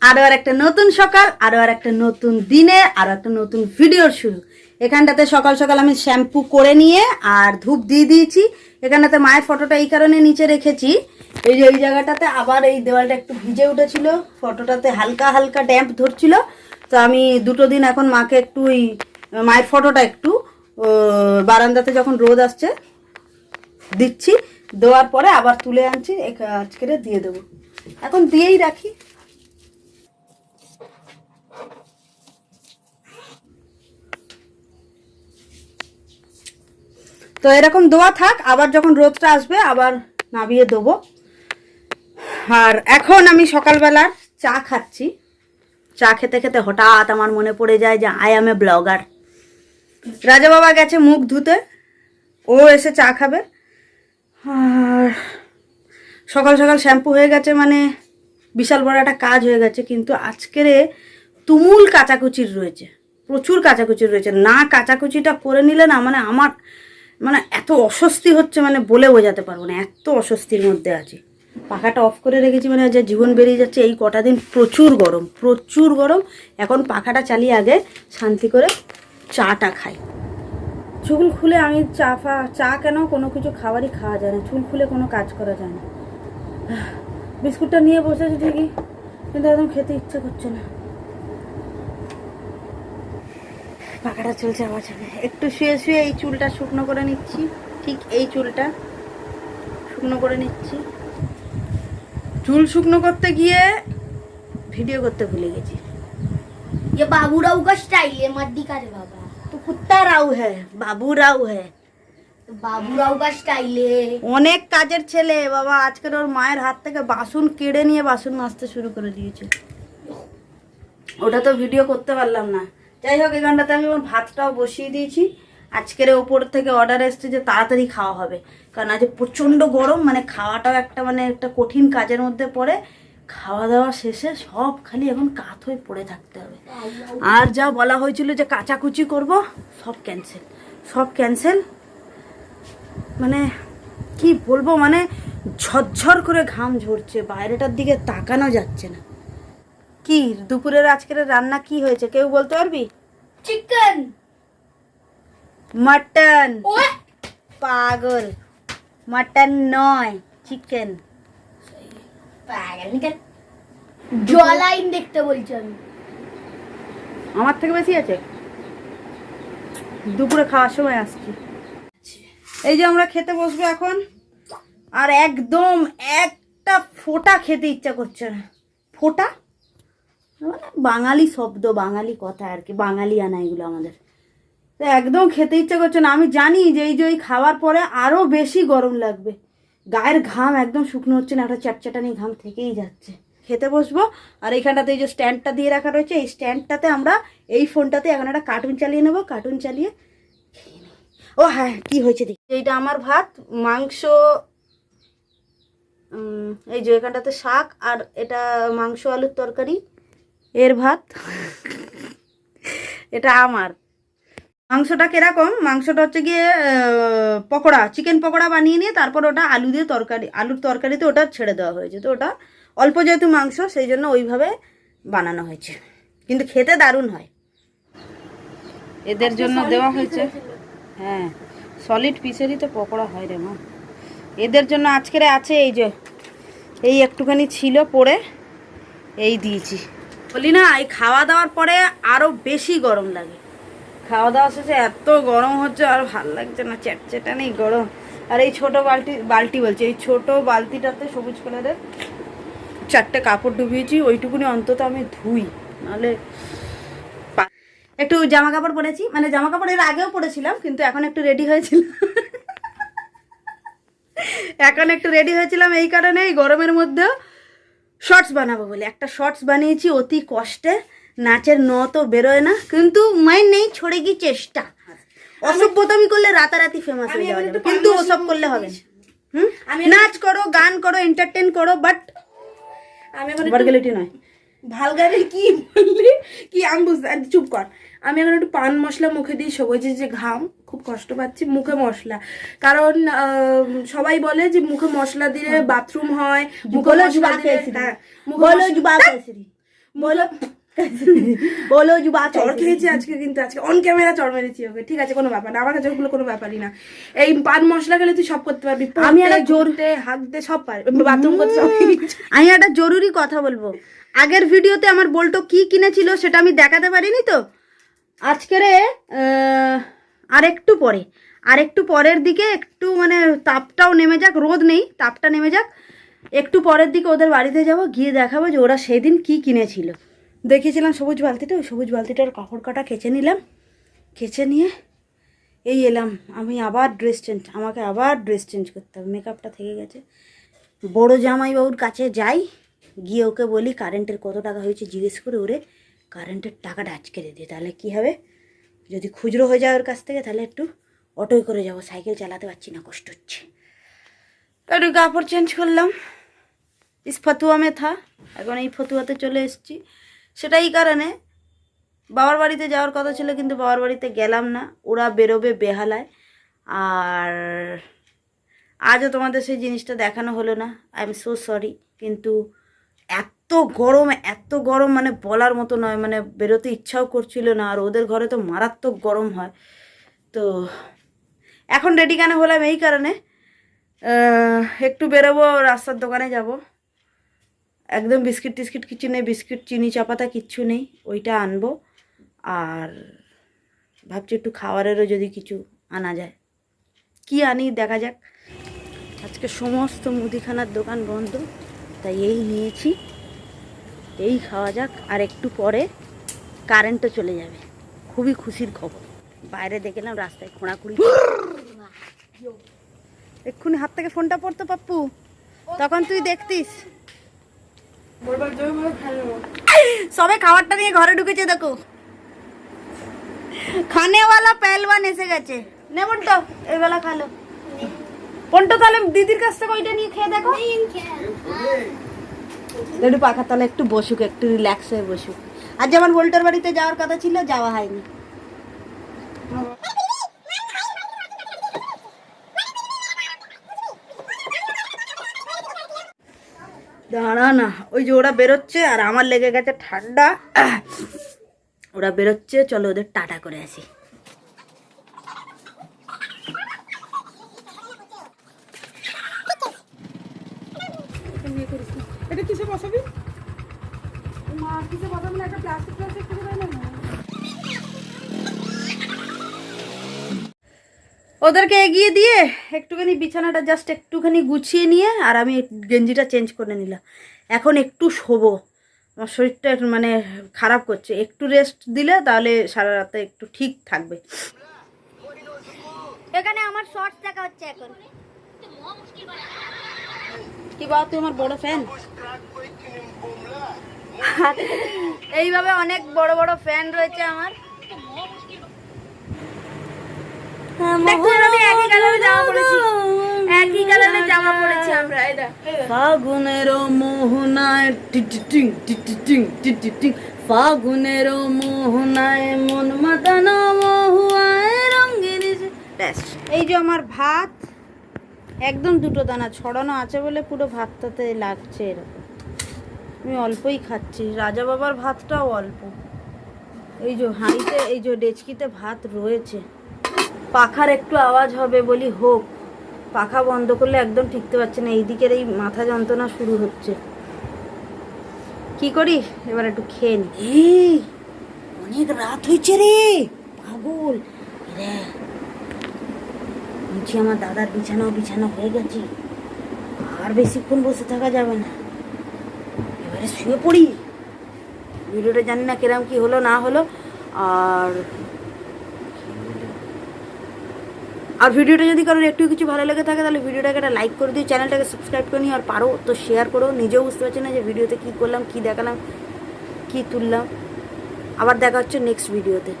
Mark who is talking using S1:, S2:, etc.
S1: আরও আর একটা নতুন সকাল, আরও আর একটা নতুন দিনে, আরও একটা নতুন ভিডিওর শুরু। এখানটাতে সকাল সকাল আমি শ্যাম্পু করে নিয়ে আর ধূপ দিয়ে দিয়েছি। এখানটাতে মায়ের ফটোটা এই কারণে নিচে রেখেছি। এই যে এই জায়গাটাতে আবার এই দেওয়ালটা একটু ভিজে উঠেছিল। ফটোটাতে হালকা হালকা ড্যাম্প ধরছিল। তো আমি দুটো দিন এখন মাকে একটু ওই মায়ের ফটোটা একটু বারান্দাতে যখন রোদ আসছে, দিচ্ছি। দেওয়ার পরে আবার তুলে আনছি। এখ- আজকে দিয়ে দেবো। এখন দিয়েই রাখি। তো এরকম দোয়া থাক, আবার যখন রোদটা আসবে আবার নাবিয়ে দেবো। আর এখন আমি সকালবেলার চা খাচ্ছি। চা খেতে খেতে হঠাৎ আমার মনে পড়ে যায় যে আই এম এ ব্লগার রাজা বাবা গেছে মুখ ধুতে, ও এসে চা খাবে। আর সকাল সকাল শ্যাম্পু হয়ে গেছে মানে বিশাল বড় একটা কাজ হয়ে গেছে, কিন্তু আজকের তুমুল কাচাকুচির রয়েছে। প্রচুর কাচাকুচির রয়েছে। না কাচাকুচিটা করে নিলে না মানে আমার মানে এত অস্বস্তি হচ্ছে মানে বলে বোঝাতে পারব না, এত অস্বস্তির মধ্যে আছি। পাখাটা অফ করে রেখেছি মানে যে জীবন বেরিয়ে যাচ্ছে, এই কটা দিন প্রচুর গরম প্রচুর গরম। এখন পাখাটা চালিয়ে আগে শান্তি করে চাটা খাই। চুল খুলে আমি চা ফা, চা কেন? কোনো কিছু খাবারই খাওয়া যায় না, চুল খুলে কোনো কাজ করা যায় না। বিস্কুটটা নিয়ে বসেছি ঠিকই, কিন্তু একদম খেতে ইচ্ছে করছে না। পাখাটা চলছে আমার সাথে একটু শুয়ে শুয়ে এই চুলটা শুকনো করে নিচ্ছি ঠিক এই চুলটা শুকনো করে নিচ্ছি চুল শুকনো করতে গিয়ে ভিডিও করতে ভুলে গেছি
S2: ये बाबू राव का स्टाइल है मत दिखा रे बाबा
S1: তো কুত্তা রাও হ্যাঁ বাবু রাও হ্যাঁ
S2: तो बाबू राव का स्टाइल है
S1: অনেক কাজের ছেলে বাবা আজকের ওর মায়ের হাত থেকে বাসন কেড়ে নিয়ে বাসন মাজতে শুরু করে দিয়েছে ওটা তো ভিডিও করতে পারলাম না যাই হোক এখানটাতে আমি আমার ভাতটাও বসিয়ে দিয়েছি। আজকের ওপর থেকে অর্ডার এসছে যে তাড়াতাড়ি খাওয়া হবে। কারণ আজ প্রচণ্ড গরম মানে খাওয়াটাও একটা মানে একটা কঠিন কাজের মধ্যে পড়ে। খাওয়া দাওয়া শেষে সব খালি এখন কাত হয়ে পড়ে থাকতে হবে। আর যা বলা হয়েছিল যে কাচাকুচি করব, সব ক্যান্সেল সব ক্যান্সেল মানে কি বলব মানে ঝরঝর করে ঘাম ঝরছে, বাইরেটার দিকে তাকানো যাচ্ছে না। কি? দুপুরের আজকের রান্না কি হয়েছে? কেউ বলতে পারবি?
S2: চিকেন
S1: মটন পাগল। মটন নয় চিকেন
S2: পাগল নিকেন জলাইন দেখতে বলছি আমি।
S1: আমার থেকে বেশি আছে? দুপুরে খাওয়ার সময় আসছি। এই যে আমরা খেতে বসবো এখন আর একদম একটা ফোটা খেতে ইচ্ছা করছে না। ফোটা? বাঙালি শব্দ, বাঙালি কথা আর কি বাঙালি আনা এগুলো আমাদের। তো একদম খেতে ইচ্ছে করছে না। আমি জানি যে এই যে ওই খাওয়ার পরে আরও বেশি গরম লাগবে। গায়ের ঘাম একদম শুকনো হচ্ছে না, একটা চ্যাটচ্যাটানি ঘাম থেকেই যাচ্ছে। খেতে বসবো। আর এইখানটাতে এই যে স্ট্যান্ডটা দিয়ে রাখা রয়েছে, এই স্ট্যান্ডটাতে আমরা এই ফোনটাতে এখন একটা কার্টুন চালিয়ে নেব। কার্টুন চালিয়ে ও হ্যাঁ কি হয়েছে দেখি। এইটা আমার ভাত, মাংস এই যে এখানটাতে শাক, আর এটা মাংস, আলুর তরকারি। এর ভাত? এটা আমার। মাংসটা কীরকম? মাংসটা হচ্ছে গিয়ে পকোড়া চিকেন পকোড়া বানিয়ে নিয়ে তারপর ওটা আলু দিয়ে তরকারি আলুর তরকারিতে ওটা ছেড়ে দেওয়া হয়েছে। তো ওটা অল্প যেহেতু মাংস সেই জন্য ওইভাবে বানানো হয়েছে। কিন্তু খেতে দারুণ হয়। এদের জন্য দেওয়া হয়েছে। হ্যাঁ সলিড পিসেরই তো পকোড়া হয় রে মা। এদের জন্য আজকের আছে এই যে এই একটুখানি ছিল পড়ে এই দিয়েছি। বলি না, এই খাওয়া দাওয়ার পরে আরও বেশি গরম লাগে। খাওয়া দাওয়া শেষে এত গরম হচ্ছে, আর ভালো লাগছে না, চ্যাটচ্যাটা নেই গরম। আর এই ছোট বালতি বালতি বলছি, এই ছোট বালতিটাতে সবুজ কালারের চারটে কাপড় ডুবিয়েছি, ওইটুকুনি অন্তত আমি ধুই, নাহলে একটু জামা কাপড় পরেছি মানে জামা কাপড় এর আগেও পরেছিলাম, কিন্তু এখন একটু রেডি হয়েছিল এখন একটু রেডি হয়েছিলাম এই কারণে, এই গরমের মধ্যেও শর্টস বানাবো বলে। একটা শর্টস বানিয়েছি অতি কষ্টে। নাচের ন তো বেরোয় না কিন্তু মাইন নেই ছড়ে গিয়ে চেষ্টা। অসভ্যতামি করলে রাতারাতি ফেমাস হয়ে যাবে। কিন্তু ওসব করলে হবে। হুম? নাচ করো গান করো এন্টারটেন করো বাট
S3: আমি এখন
S1: নয়।
S3: ভালগারে কি বললি? কি আমি বুঝতে চুপ কর। আমি এখন একটু পান মশলা মুখে দিই সবুজে যে ঘাম খুব কষ্ট পাচ্ছি মুখে মশলা। কারণ সবাই বলে যে মুখে মশলা দিলে বাথরুম হয় মুখে মশলা হ্যাঁ, মুখে
S1: বলো বলো যুবা
S3: চড় খেয়েছি আজকে কিন্তু আজকে অন ক্যামেরা চড় মেরেছি ওকে ঠিক আছে কোনো ব্যাপার না আমার কাছে ওগুলো কোনো ব্যাপারই না। এই পান মশলা খেলে তুই সব করতে পারবি
S1: আমি একটা জোর-
S3: জোরতে হাঁকতে সব পারবি বাথরুম করতে সব
S1: আমি একটা জরুরি কথা বলব। আগের ভিডিওতে আমার বল্টো কি কিনেছিল সেটা আমি দেখাতে পারিনি তো? আজকের আর একটু পরে আর একটু পরের দিকে একটু মানে তাপটাও নেমে যাক, রোদ নেই, তাপটা নেমে যাক। একটু পরের দিকে ওদের বাড়িতে যাব, গিয়ে দেখাবো যে ওরা সেদিন কি কিনেছিল। দেখেছিলাম সবুজ বালতিটা, ওই সবুজ বালতিটার কাপড় কাটা কেচে নিলাম। কেচে নিয়ে এই এলাম, আমি আবার ড্রেস চেঞ্জ আমাকে আবার ড্রেস চেঞ্জ করতে হবে মেকআপটা থেকে গেছে। বড় জামাইবাবুর কাছে যাই, গিয়ে ওকে বলি কারেন্টের কত টাকা হয়েছে জিজ্ঞেস করে ওরে কারেন্টের টাকাটা আজকে দিয়ে দিই। তাহলে কী হবে? যদি খুচরো হয়ে যায় ওর কাছ থেকে, তাহলে একটু অটোই করে যাব। সাইকেল চালাতে পারছি না, কষ্ট হচ্ছে। একটু কাপড় চেঞ্জ করলাম। ইস, ফতুয়া মে থা এখন এই ফতুয়াতে চলে এসেছি। সেটা এই কারণে বাবার বাড়িতে যাওয়ার কথা ছিল, কিন্তু বাবার বাড়িতে গেলাম না। ওরা বেরোবে বেহালায়। আর আজও তোমাদের সেই জিনিসটা দেখানো হলো না। আই এম সো সরি কিন্তু এত গরম, এত গরম মানে বলার মতো নয় মানে বেরোতে ইচ্ছাও করছিল না, আর ওদের ঘরে তো মারাত্মক গরম হয়। তো, এখন রেডি কেন হলাম এই কারণে? একটু বেরোবো, রাস্তার দোকানে যাব। একদম বিস্কিট টিস্কিট কিছু নেই, বিস্কিট, চিনি, চাপাতা কিচ্ছু নেই, ওইটা আনব। আর ভাবছি একটু খাবারেরও যদি কিছু আনা যায়। কি আনি দেখা যাক। আজকে সমস্ত মুদিখানার দোকান বন্ধ, তাই এই নিয়েছি। এই খাওয়া যাক, আর একটু পরে কারেন্টও চলে যাবে। খুবই খুশির খবর। বাইরে দেখলাম রাস্তায় খোঁড়াখুড়ি এক্ষুনি হাত থেকে ফোনটা পড়তো, পাপ্পু। তখন তুই দেখতিস। সবে খাবারটা নিয়ে ঘরে ঢুকেছে, দেখো। খানেওয়ালা পেলবান এসে গেছে। নে বন্টো, এই বেলা খালো। বন্টো, তাহলে দিদির কাছ থেকে ওইটা নিয়ে খেয়ে দেখো। একটু পাখার তাহলে একটু বসুক, একটু রিল্যাক্স হয়ে বসুক। আর যেমন বোল্টার বাড়িতে যাওয়ার কথা ছিল, যাওয়া হয়নি। দাঁড়া না ওই যে ওরা বেরোচ্ছে আর আমার লেগে গেছে ঠান্ডা। ওরা বেরোচ্ছে, চলো ওদের টাটা করে আসি।
S3: এটা কিসে বসাবি? মা কিসে বসাবি না একটা প্লাস্টিক প্লাস্টিক দেয় না
S1: ওদেরকে এগিয়ে দিয়ে একটুখানি বিছানাটা জাস্ট একটুখানি গুছিয়ে নিয়ে আর আমি গেঞ্জিটা চেঞ্জ করে নিলাম। এখন একটু শোবো। আমার শরীরটা একটু মানে খারাপ করছে। একটু রেস্ট দিলে তাহলে সারা রাতে একটু ঠিক থাকবে।
S2: এখানে আমার শর্টস দেখা হচ্ছে এখন।
S1: কি বাবা তুই আমার বড় ফ্যান এইভাবে অনেক বড় বড় ফ্যান রয়েছে আমার।
S3: দেখ
S1: ফাগুনের মোহনায় ফাগুনের মোহনায় মন মাতানো মহুয়ায় রঙের এই যে আমার ভাত একদম দুটো দানা, ছড়ানো আছে বলে পুরো ভাতটাতে লাগছে এরকম। আমি অল্পই খাচ্ছি, রাজা বাবার ভাতটাও অল্প। এই যে হাঁড়িতে, এই যে ডেচকিতে ভাত রয়েছে। পাখার একটু আওয়াজ হবে বলি হোক, পাখা বন্ধ করলে একদম ঠিকতে পারছে না এই দিকের এই মাথা যন্ত্রণা শুরু হচ্ছে। কি করি? এবার একটু খেয়ে নি। অনেক রাত হয়েছে রে, পাগল। রে বলছি, আমার দাদার বিছানাও বিছানা হয়ে গেছে। আর বেশিক্ষণ বসে থাকা যাবে না। এবারে শুয়ে পড়ি। ভিডিওটা জানি না কিরম কি হলো, না হলো। আর আর ভিডিওটা যদি কারোর একটু কিছু ভালো লেগে থাকে, তাহলে ভিডিওটাকে একটা লাইক করে দিও, চ্যানেলটাকে সাবস্ক্রাইব করে নিও, আর পারো তো শেয়ার করো। নিজেও বুঝতে পারছি না যে ভিডিওতে কী করলাম, কী দেখালাম, কী তুললাম। আবার দেখা হচ্ছে নেক্সট ভিডিওতে